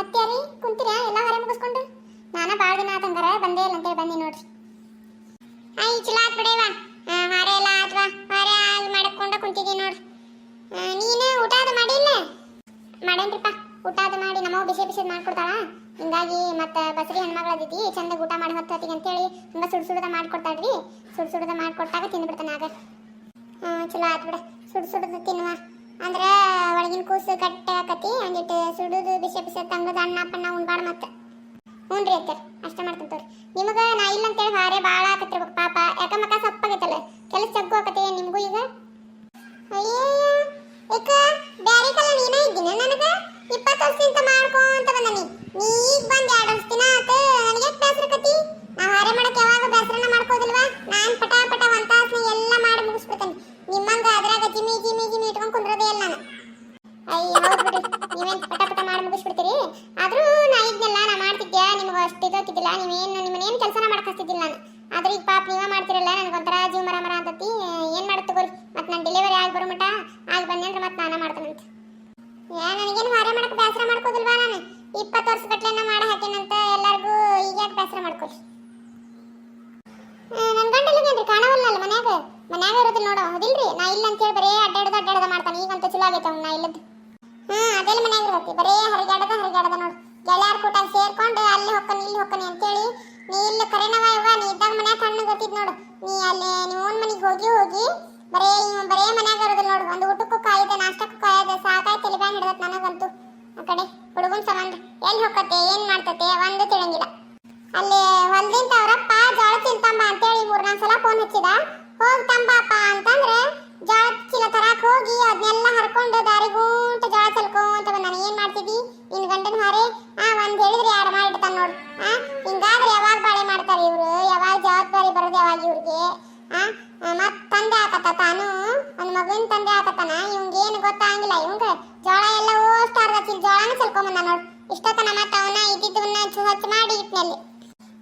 ಅತ್ಯಾರಿ ಕುಂತೀರಾ? ಎಲ್ಲ ಹೊರೆ ಮುಗಿಸ್ಕೊಂಡು? ನಾನು ಭಾಳ ದಿನ ಆತಂಗಾರ ಬಂದೇ ಇಲ್ಲ ಅಂತೇಳಿ ಬಂದಿ ನೋಡ್ರಿ. ಐ, ಚಲೋ ಆತ್ ಬಿಡೇವ. ಹಾರೆ ಎಲ್ಲ ಆತ್ವಾ ಹಾರೆ ಆಗಿ ಮಾಡ್ಕೊಂಡ ಕುಂತಿದ್ದಿ ನೋಡ್ರಿ. ನೀನೇ ಊಟ ಅದು ಮಾಡಿಲ್ಲ ಮಾಡೇನ್ರಿಪ್ಪ, ಊಟ ಅದು ಮಾಡಿ ನಮ್ಮವ್ವ ಬಿಸಿ ಬಿಸಿ ಮಾಡ್ಕೊಡ್ತಾಳ. ಹಿಂಗಾಗಿ ಮತ್ತೆ ಬಸರಿ ಹೆಣ್ಮಗಳದಿದ್ದಿ ಚಂದ ಊಟ ಮಾಡಿ ಹೊತ್ತು ಹೊತ್ತಿಗೆ ಅಂತೇಳಿ ಹಂಗ ಸುಡ್ ಸುಡದ ಮಾಡ್ಕೊಡ್ತಾಳ್ರಿ. ಸುಡ್ ಸುಡದ ಮಾಡ್ಕೊಟ್ಟಾಗ ತಿಂದ್ಬಿಡ್ತಾನ ಆಗ. ಹ್ಞೂ ಚಲೋ ಆತ್ ಬಿಡ. ಸುಡ್ ಸುಡದ ತಿನ್ನುವ. ಅಂದ್ರ ಒಳಗಿನ ಕೂಸು ಕಟ್ಟೆ ಆಕತಿ ಅಂದಿಟ್ಟು ಸುಡುದು, ಬಿಸಿ ಬಿಸಿ ತಂಗದ ಅಣ್ಣ ಪನ್ನ ಉಣ್ಬಾರ್ದು ಮತ್ತೆ. ಹ್ಞೂ ರೀ ಅತ್ತಾರ, ಅಷ್ಟ ಮಾಡ್ತೀನಿ ತೋರಿ. ನಿಮಗ ನಾ ಇಲ್ಲ ಅಂತೇಳಿ ಹಾರೆ ಭಾಳ ಆಕತ್ತಿರ್ಬೇಕು ಪಾಪ. ಯಾಕ ಮಕ್ಕ ಸಪ್ಪಾಗೈತಲ್ಲ? ಏನು ನೀವೇನು ನಿಮ್ಮನ್ನೇನು ಕೆಲಸನ ಮಾಡಕ್ಕಾಗ್ತಿದ್ದಿಲ್ಲ ನಾನು. ಆದ್ರೆ ಈಗ ಪಾಪ ನೀವೇ ಮಾಡ್ತಿರಲ್ಲ ನನಗೊಂಥರ ಜೀವ ಮರ ಮರ ಅಂತತಿ. ಏನ್ ಮಾಡುತ್ತೆ ತಗೋರಿ ಮತ್ತೆ ನಾನು ಡೆಲಿವರಿ ಆಗಿ ಬರೋ ಮಟ, ಆಗಿ ಬಂದೇನ್ರಿ ಮತ್ತೆ ನಾನು ಮಾಡ್ತೇನಂತ. ಏ, ನನಗೇನು ಹೊರೆ ಮಾಡಕ್ಕೆ ಬೇಸರ ಮಾಡ್ಕೋದಿಲ್ವಾ ನಾನು? ಇಪ್ಪತ್ತು ವರ್ಷ ಗಟ್ಲೆನ ಮಾಡಿ ಹಾಕೇನಂತ ಎಲ್ಲರಿಗೂ ಈಗ ಯಾಕೆ ಬೇಸರ ಮಾಡ್ಕೊರಿ ನನ್ನ ಗಂಡಲ್ಲಿಗೇನ್ರಿ ಕಾಣವಲ್ಲ ಮನ್ಯಾಗ? ಮನ್ಯಾಗ ಇರೋದಿಲ್ಲ ನೋಡು ಹೌದಿಲ್ರಿ ನಾ ಇಲ್ಲ ಅಂತ ಹೇಳಿ ಬರೇ ಅಡ್ಡಾಡದ ಅಡ್ಡಾಡದ ಮಾಡ್ತಾನೆ, ಈಗಂತ ಚಲೋ ಆಗೈತೆ ಅವ್ನು ನಾ ಇಲ್ಲದ್ದು. ಹ್ಮ್, ಅದೆಲ್ಲ ಮನ್ಯಾಗ ಇರತ್ತೆ ಬರೇ ಹರಿಗಾಡದ ಹರಿಗಾಡದ ನೋಡು. ಗೆಳೆಯರ ಕೂಟ ಹೊಕ್ಕನಿ ಅಂತೇಳಿ. ನೀ ಇಲ್ಲ ಕರೆನವ ಇವ ನೀ ಇದ್ದಾಗ ಮನ್ಯಾಗ ಕಣ್ಣು ಗೊತ್ತಿದ್ ನೋಡು. ನೀ ಅಲ್ಲಿ ನಿಮ್ಮ ಓನ್ ಮನೆಗೆ ಹೋಗಿ ಹೋಗಿ ಬರೇ ಇವ್ ಬರೇ ಮನ್ಯಾಗ ಇರೋದಿಲ್ಲ ನೋಡು. ಒಂದು ಊಟಕ್ಕೂ ಕಾಯ್ದೆ, ನಾಷ್ಟಕ್ಕೂ ಕಾಯ್ದೆ, ಸಾಕಾಯ್ತು ತಲೆ ಬ್ಯಾಂಗ್ ಹಿಡ್ದತ್ ನನಗಂತೂ. ಆ ಕಡೆ ಹುಡುಗನ ಸಂಬಂಧ ಎಲ್ಲಿ ಹೋಗತ್ತೆ ಏನು ಮಾಡ್ತತೆ ಒಂದು ತಿಳಿಯಂಗಿಲ್ಲ ಅಲ್ಲಿ ಹೊಲ್ದಿಂದ ಅವರಪ್ಪ ಜೋಳ ತಿಂತಂಬ ಅಂತೇಳಿ ಮೂರ್ನಾಲ್ಕು ಸಲ ಫೋನ್ ಹಚ್ಚಿದ. ಹೋಗ ತಂಬಪ್ಪ ಅಂತಂದ್ರೆ ಹೇಳಿದ್ರೆ ಯಾರು ಮಾಡಿರ್ತಾನೆ ನೋಡು. ಆ, ಹಿಂಗಾದ್ರೆ ಯಾವಾಗ ಬಾಳೆ ಮಾಡ್ತಾರೆ ಇವ್ರು? ಯಾವಾಗ ಜವಾಬ್ದಾರಿ ಬರೋದು ಯಾವಾಗ ಇವ್ರಿಗೆ? ಆ ಮತ್ತೆ ಮತ್ ತಂದೆ ಆಕತ್ತ ತಾನು? ಒಂದು ಮಗುವಿನ ತಂದೆ ಆಕತ್ತಾನ? ಇವಂಗೇನು ಗೊತ್ತಾಗಿಲ್ಲ. ಇವಂಗ ಜೋಳ ಎಲ್ಲ ಓಸ್ಟ್ ಅರ್ಧ ಚೀಲ ಜೋಳನ ಚಲ್ಕೊಂಬಂದ ನೋಡು. ಇಷ್ಟತನ ಮತ್ತ ಅವನ ಇದ್ದಿದ್ದವನ್ನ ಸ್ವಚ್ಛ ಮಾಡಿ ಇಟ್ನಲ್ಲಿ.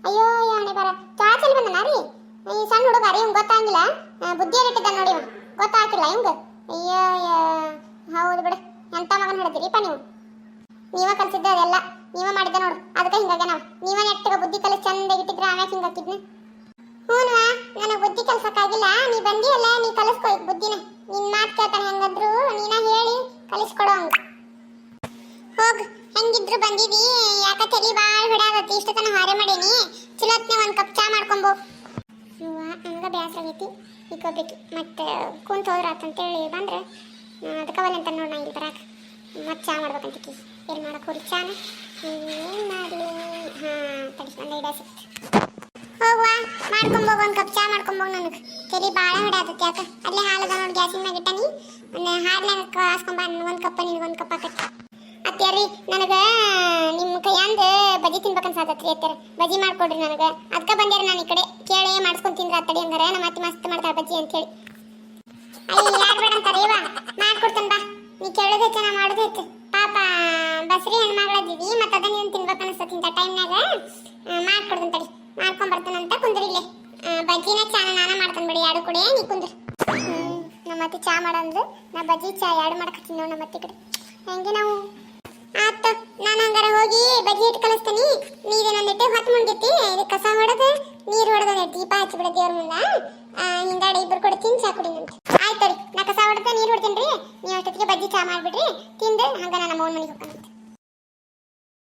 ಅಯ್ಯೋ ಯಾಣೆ ಬರ. ಜೋಳ ಚಲ್ ಬಂದನ ರೀ? ಈ ಸಣ್ಣ ಹುಡುಗ ರೀ ಇವಂಗ ಗೊತ್ತಾಗಿಲ್ಲ. ಬುದ್ಧಿ ಇಟ್ಟಿದ್ದ ನೋಡಿ ಇವ ಗೊತ್ತಾಗಿಲ್ಲ ಇವಂಗ ಅಯ್ಯೋ ಹೌದು ಬಿಡ. ಎಂತ ಮಗನ ಹಿಡಿದಿರಿಪ್ಪ ನೀವು? ನೀವ ಕಲ್ಸಿದ್ದ ಅದೆಲ್ಲ ನೀವ ಮಾಡಿದ ನೋಡು. ಅದಕ್ಕೆ ಹಿಂಗಾಗೆ ನಾವು ನೀವ ನೆಟ್ಟಗ ಬುದ್ಧಿ ಕಲಿಸಿ ಚಂದ ಇಟ್ಟಿದ್ರೆ ಆಮ್ಯಾಗ ಹಿಂಗಾಕಿದ್ನ ಹ್ಞೂನ್ವಾ ನನಗೆ ಬುದ್ಧಿ ಕಲ್ಸಕ್ಕಾಗಿಲ್ಲ. ನೀ ಬಂದಿ ಅಲ್ಲ ನೀ ಕಲಿಸ್ಕೊ ಬುದ್ಧಿನ. ನಿನ್ ಮಾತು ಕೇಳ್ತಾನೆ ಹೆಂಗಂದ್ರು, ನೀನ ಹೇಳಿ, ಕಲಿಸ್ಕೊಡೋ ಹಂಗ. ಹೋಗ್, ಹೆಂಗಿದ್ರು ಬಂದಿದಿ? ಯಾಕ ಬಾಳ ಹಿಡಾಗತ್ತಿ ಇಷ್ಟ ತನ ಹಾರೆ ಮಾಡೀನಿ. ಚಲೋತ್ನೆ ಒಂದ್ ಕಪ್ ಚಾ ಮಾಡ್ಕೊಂಬೋ. ಹೂವ ಹಂಗ ಬ್ಯಾಸರ ಆಗೈತಿ. ಇಕ್ಕೋಬೇಕು. ಮತ್ತೆ ಕುಂತ ಹೋದ್ರ ಅಂತೇಳಿ ಬಂದ್ರೆ ಅದಕ್ಕೆ ಒಲೆ ಅಂತ ನೋಡ್ ನಾ ಇಲ್ಲಿ ಬರಾಕ. ಮತ್ತೆ ಚಾ ಮಾಡ್ಬೇಕಂತ ಏನು ಮಾಡಕ್ ಹೋರಿ? ಚಾನ? ಏನು ಮಾಡಲಿ ಹಾಂ ಒಂದು ಕಪ್ ಚಾ ಮಾಡ್ಕೊಂಬೋಗ ನನಗೆ. ತಲೆ ಭಾಳ ಹಿಡಾತೈತಿ ಯಾಕ? ಅಲ್ಲೇ ಹಾಲದ ನೋಡಿ, ಗ್ಯಾಸಿನ ಮ್ಯಾಗ ಇಟ್ಟನಿ ಒಂದು ಕಪ್ಪ ನಿನಗೆ ಒಂದು ಕಪ್ ಆಕತಿ ಅತ್ಯಾರಿ ನನಗೆ ನಿಮ್ಮ ಕೈಯಾಂದ ಬಜಿ ಬಜಿ ಮಾಡ್ಕೊಡ್ರಿ ನನಗೆ. ಅದಕ್ಕೆ ಬಂದ್ಯಾರ ನಾನು ಈ ಕಡೆ. ಕೇಳಿ ಮಾಡಿಸ್ಕೊಂಡು ತಿಂದ್ರೆ ಅತ್ತಡಿ ಅಂದ್ರೆ ನಮ್ಮ ಅತ್ತಿ ಮಸ್ತ್ ಮಾಡ್ತಾರೆ ಬಜ್ಜಿ ಅಂತೇಳಿ. ಅಯ್ಯ, ಯಾರು ಬೇಡ ಅಂತಾರೆ ಇವ? ಮಾಡ್ಕೊಡ್ತೇನೆ ಬಾ. ನೀ ಕೇಳೋದು ನಾ ಮಾಡೋದು ಪಾಪ ಬಸ್ರಿ ಹೆಣ್ಮಗಳದಿದಿ ಮತ್ತೆ ಅದನ್ನ ಏನು ತಿನ್ಬೇಕು ಅನಿಸ್ತತಿ ಇಂಥ ಟೈಮ್ನಾಗ ಮಾಡ್ಕೊಡ್ತೀನಿ ತಡಿ. ಮಾಡ್ಕೊಂಡ್ ಅಂತ ಕುಂದ್ರಿ ಇಲ್ಲಿ. ಬಜ್ಜಿನ ಚಾನ ನಾನ ಮಾಡ್ತೇನೆ ಬಿಡಿ, ಎರಡು ಕುಡಿ, ನೀ ಕುಂದ್ರಿ. ನಮ್ಮ ಅತ್ತೆ ಚಾ ಮಾಡಂದ್ರು ನಾ ಬಜ್ಜಿ, ಚಾ ಎರಡು ಮಾಡ್ಕತ್ತೀನಿ ನೋಡಿ ನಮ್ಮ ಅತ್ತಿ ಕಡೆ. ಹೆಂಗೆ ನಾವು? ಆತು, ನಾನು ಹಂಗಾರ ಹೋಗಿ ಬಜ್ಜಿ ಇಟ್ಟು ಕಳಿಸ್ತೀನಿ ನೀರು ನಂದಿಟ್ಟು ಹೊತ್ತು ಮುಂಡಿತಿ. ಇದು ಕಸ ಹೊಡೆದು ನೀರು ಹೊಡೆದು ದೀಪ ಹಚ್ಚಿಬಿಡ ದೇವ್ರ ಮುಂದೆ. ಹಂಗ ನಾನು ನಮ್ಮ ಮನೆಗೆ ಹೋಗ್ತಾನೆ